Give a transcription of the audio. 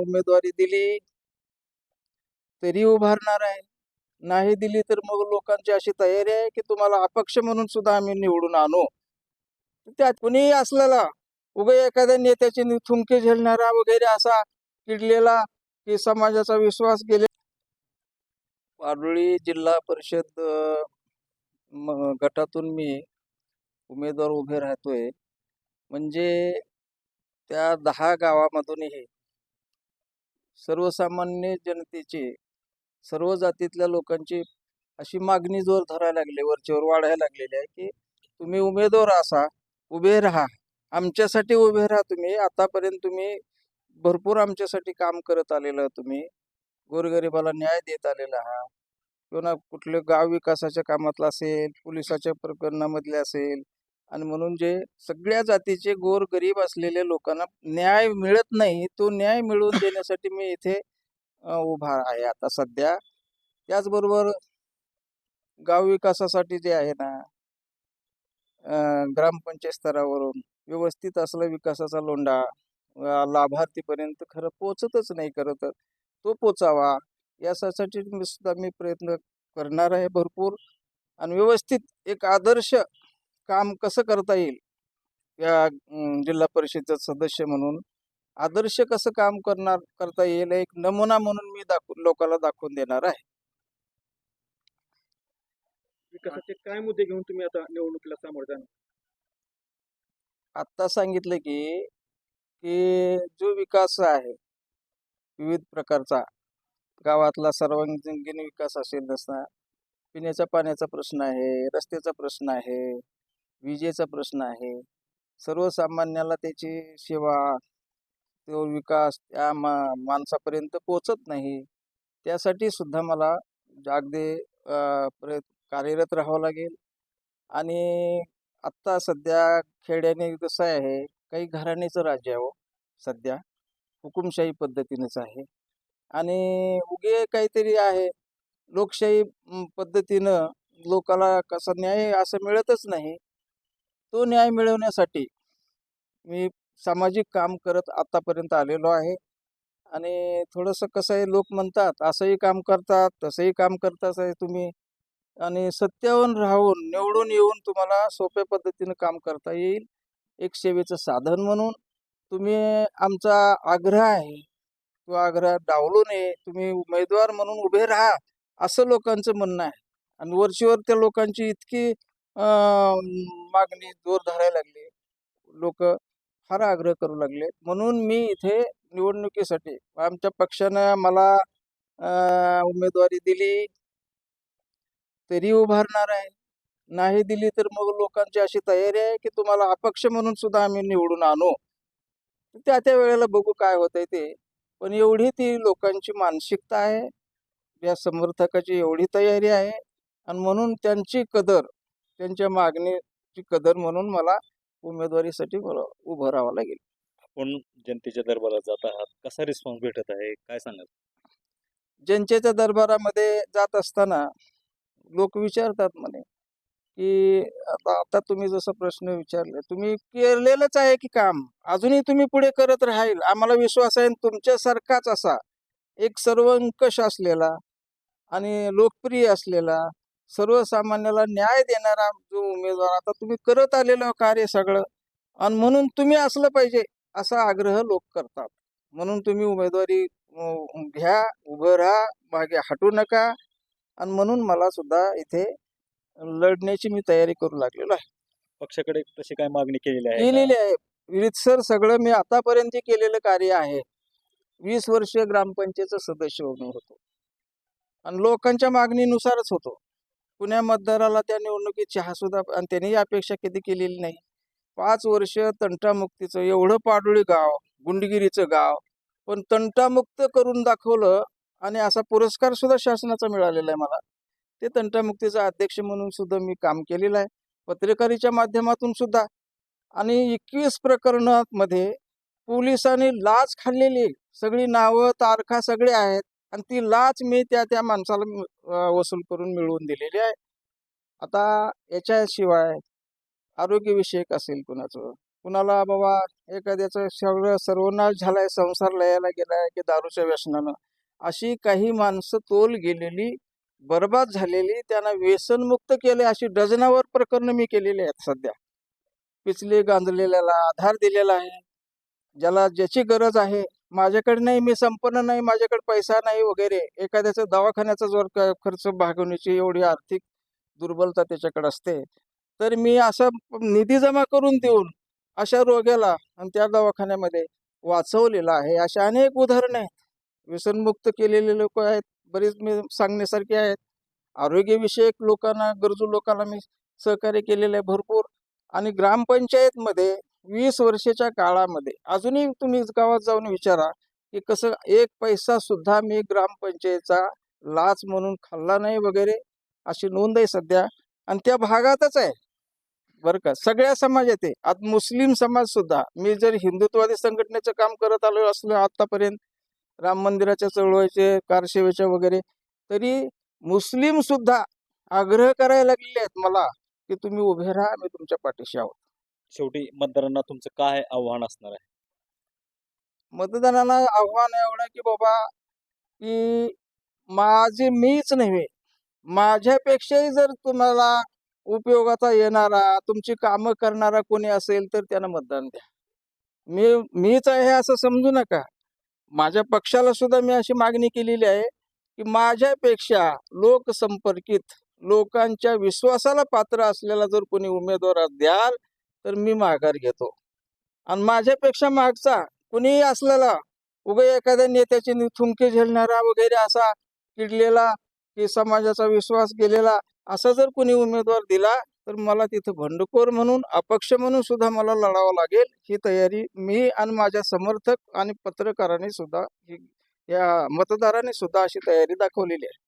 उमेदवारी दिली तरी उभारणार आहे. नाही दिली तर मग लोकांची अशी तयारी आहे की तुम्हाला अपक्ष म्हणून सुद्धा आम्ही निवडून आणू. त्यात कुणीही असलेला उभे एखाद्या नेत्याचे थुंके झेलणारा वगैरे असा किडलेला की समाजाचा विश्वास गेले पारोळी जिल्हा परिषद गटातून मी उमेदवार उभे राहतोय. म्हणजे त्या दहा गावामधूनही सर्वसामान्य जनतेचे सर्व जातीतल्या लोकांची अशी मागणी जोर धरायला लागली वरचेवर वाढायला लागलेली आहे की तुम्ही उमेदवार असा उभे राहा. आमच्यासाठी उभे राहा तुम्ही. आतापर्यंत तुम्ही भरपूर आमच्यासाठी काम करत आलेलं तुम्ही. गोरगरिबाला न्याय देत आलेला आहात. किंवा कुठले गाव विकासाच्या कामातलं असेल पोलिसाच्या प्रकरणामधले असेल आणि म्हणून जे सगळ्या जातीचे गोर गरीब असलेल्या लोकांना न्याय मिळत नाही तो न्याय मिळवून देण्यासाठी मी इथे उभा आहे आता सध्या. त्याचबरोबर गाव विकासासाठी जे आहे ना ग्रामपंचायत स्तरावरून व्यवस्थित असला विकासाचा लोंढा लाभार्थीपर्यंत खरं पोचतच नाही खरं तर. तो पोचावा यासाठी मी सुद्धा मी प्रयत्न करणार आहे भरपूर. आणि व्यवस्थित एक आदर्श काम कसं करता येईल? या जिल्हा परिषदेचा सदस्य म्हणून आदर्श कसं काम करणार करता येईल? एक नमुना म्हणून मी दाखवून लोकांना दाखवून देणार आहे. विकासाचे काय मुद्दे घेऊन तुम्ही आता निवडणुकीला सामोरे जाणार? आत्ता सांगितलं की की जो विकास आहे विविध प्रकारचा गावातला सर्वांगीण विकास असेल नसता पिण्याच्या पाण्याचा प्रश्न आहे रस्त्याचा प्रश्न आहे विजेचा प्रश्न आहे. सर्वसामान्याला त्याची सेवा तो विकास त्या मा माणसापर्यंत पोचत नाही. त्यासाठी सुद्धा मला जागदे अ, कार्यरत राहावं लागेल. आणि आत्ता सध्या खेड्याने कसं आहे. काही घराणेचं राज्य आहे हो, सध्या. हुकुमशाही पद्धतीनेच आहे. आणि उगे काहीतरी आहे. लोकशाही पद्धतीनं लोकाला कसा न्याय असं मिळतच नाही. तो न्याय मिळवण्यासाठी मी सामाजिक काम करत आतापर्यंत आलेलो आहे. आणि थोडंसं कसं आहे लोक म्हणतात असंही काम करतात तसंही काम करतात आहे तुम्ही. आणि सत्यावन राहून निवडून येऊन तुम्हाला सोप्या पद्धतीनं काम करता येईल. एक सेवेचं साधन म्हणून तुम्ही आमचा आग्रह आहे. तो आग्रह डावलू नये. तुम्ही उमेदवार म्हणून उभे राहा असं लोकांचं म्हणणं आहे. आणि वरचीवर त्या लोकांची इतकी मागणी जोर धरायला लागली. लोक फार आग्रह करू लागले. म्हणून मी इथे निवडणुकीसाठी आमच्या पक्षानं मला उमेदवारी दिली. तरी उभारणार आहे. नाही दिली तर मग लोकांची अशी तयारी आहे की तुम्हाला अपक्ष म्हणून सुद्धा आम्ही निवडून आणू. त्या त्या वेळेला बघू काय होतंय ते. पण एवढी ती लोकांची मानसिकता आहे. या समर्थकाची एवढी तयारी आहे. आणि म्हणून त्यांची कदर त्यांच्या मागणी मागणीची कदर म्हणून मला उमेदवारीसाठी मला उभं राहावं लागेल. आपण जनतेच्या दरबारात जात आहात. कसा रिस्पॉन्स भेटत आहे? काय सांगाल? जनतेच्या दरबारामध्ये जात असताना लोक विचारतात म्हणे की आता आता तुम्ही जसं प्रश्न विचारले तुम्ही केलेलंच आहे की काम? अजूनही तुम्ही पुढे करत राहील. आम्हाला विश्वास आहे तुमच्यासारखाच असा एक सर्वंकष असलेला आणि लोकप्रिय असलेला सर्वसामान्याला न्याय देणारा जो उमेदवार आता तुम्ही करत आलेलं कार्य सगळं आणि म्हणून तुम्ही असलं पाहिजे असा आग्रह लोक करतात. म्हणून तुम्ही उमेदवारी घ्या उभं राहा मागे हटू नका आणि म्हणून मला सुद्धा इथे लढण्याची मी तयारी करू लागलेलो आहे. पक्षाकडे तशी काय मागणी केलेली आहे? केलेली आहे. विरीतसर सगळं मी आतापर्यंत केलेलं कार्य आहे. वीस वर्ष ग्रामपंचायतचं सदस्य म्हणून होतो. आणि लोकांच्या मागणीनुसारच होतो. पुण्या मतदाराला त्या निवडणुकीची हा सुद्धा आणि त्यांनी अपेक्षा कधी केलेली नाही. पाच वर्ष तंटामुक्तीचं एवढं पाडोळी गाव गुंडगिरीचं गाव पण तंटामुक्त करून दाखवलं आणि असा पुरस्कार सुद्धा शासनाचा मिळालेला आहे मला. ते तंटामुक्तीचा अध्यक्ष म्हणून सुद्धा मी काम केलेलं आहे. पत्रकारीच्या माध्यमातून सुद्धा. आणि एकवीस प्रकरणामध्ये पोलिसांनी लाच खाल्लेली सगळी नावं तारखा सगळे आहेत. आणि ती लाच मी त्या त्या माणसाला वसूल करून मिळवून दिलेली आहे. आता याच्याशिवाय आरोग्यविषयक असेल कुणाचं? कुणाला बाबा एखाद्याचं सगळं सर्वनाश झालाय संसार लयाला गेलाय की दारूच्या व्यसनानं? अशी काही माणसं तोल गेलेली बर्बाद झालेली त्यांना व्यसनमुक्त केले अशी डझनावर प्रकरणं मी केलेली आहेत सध्या. पिचले गांजलेल्याला आधार दिलेला आहे. ज्याला ज्याची गरज आहे माझ्याकडे नाही मी संपन्न नाही माझ्याकडे पैसा नाही वगैरे. एखाद्याचं दवाखान्याचा जर खर्च भागवण्याची एवढी आर्थिक दुर्बलता त्याच्याकडे असते. तर मी असा निधी जमा करून देऊन अशा रोग्याला आणि त्या दवाखान्यामध्ये वाचवलेलं आहे. अशा अनेक उदाहरणं आहेत. व्यसनमुक्त केलेले लोक आहेत. बरीच मी सांगण्यासारखे आहेत. आरोग्यविषयक लोकांना गरजू लोकांना मी सहकार्य केलेलं आहे भरपूर. आणि ग्रामपंचायतमध्ये वीस वर्षाच्या काळामध्ये. अजूनही तुम्ही गावात जाऊन विचारा की कसं एक पैसा सुद्धा मी ग्रामपंचायतचा लाच म्हणून खाल्ला नाही वगैरे अशी नोंद आहे सध्या आणि त्या भागातच आहे. बरं का? सगळ्या समाजात आहे. आता मुस्लिम समाज सुद्धा. मी जर हिंदुत्ववादी संघटनेचं काम करत आलो असलो आतापर्यंत राम मंदिराच्या चळवळीचे कारसेवेच्या वगैरे तरी मुस्लिम सुद्धा आग्रह करायला लागलेले आहेत मला की तुम्ही उभे राहा मी तुमच्या पाठीशी आहोत. शेवटी मतदारांना तुमचं काय आव्हान असणार आहे? मतदारांना आव्हान एवढं की बाबा की माझे मीच नव्हे माझ्यापेक्षाही जर तुम्हाला उपयोगाचा येणारा तुमची कामं करणारा कोणी असेल तर त्यांना मतदान द्या. मी मीच आहे असं समजू नका. माझ्या पक्षाला सुद्धा मी अशी मागणी केलेली आहे की माझ्यापेक्षा लोकसंपर्कित लोकांच्या विश्वासाला पात्र असलेला जर कोणी उमेदवार द्याल तर मी माघार घेतो. आणि माझ्यापेक्षा मागचा कुणीही असलेला उगा एखाद्या नेत्याची थुंके झेलणारा वगैरे असा किडलेला की समाजाचा विश्वास गेलेला असा जर कोणी उमेदवार दिला तर मला तिथं भंडखोर म्हणून अपक्ष म्हणून सुद्धा मला लढावं लागेल ही तयारी मी आणि माझ्या समर्थक आणि पत्रकारांनी सुद्धा ही या मतदारांनी सुद्धा अशी तयारी दाखवलेली आहे.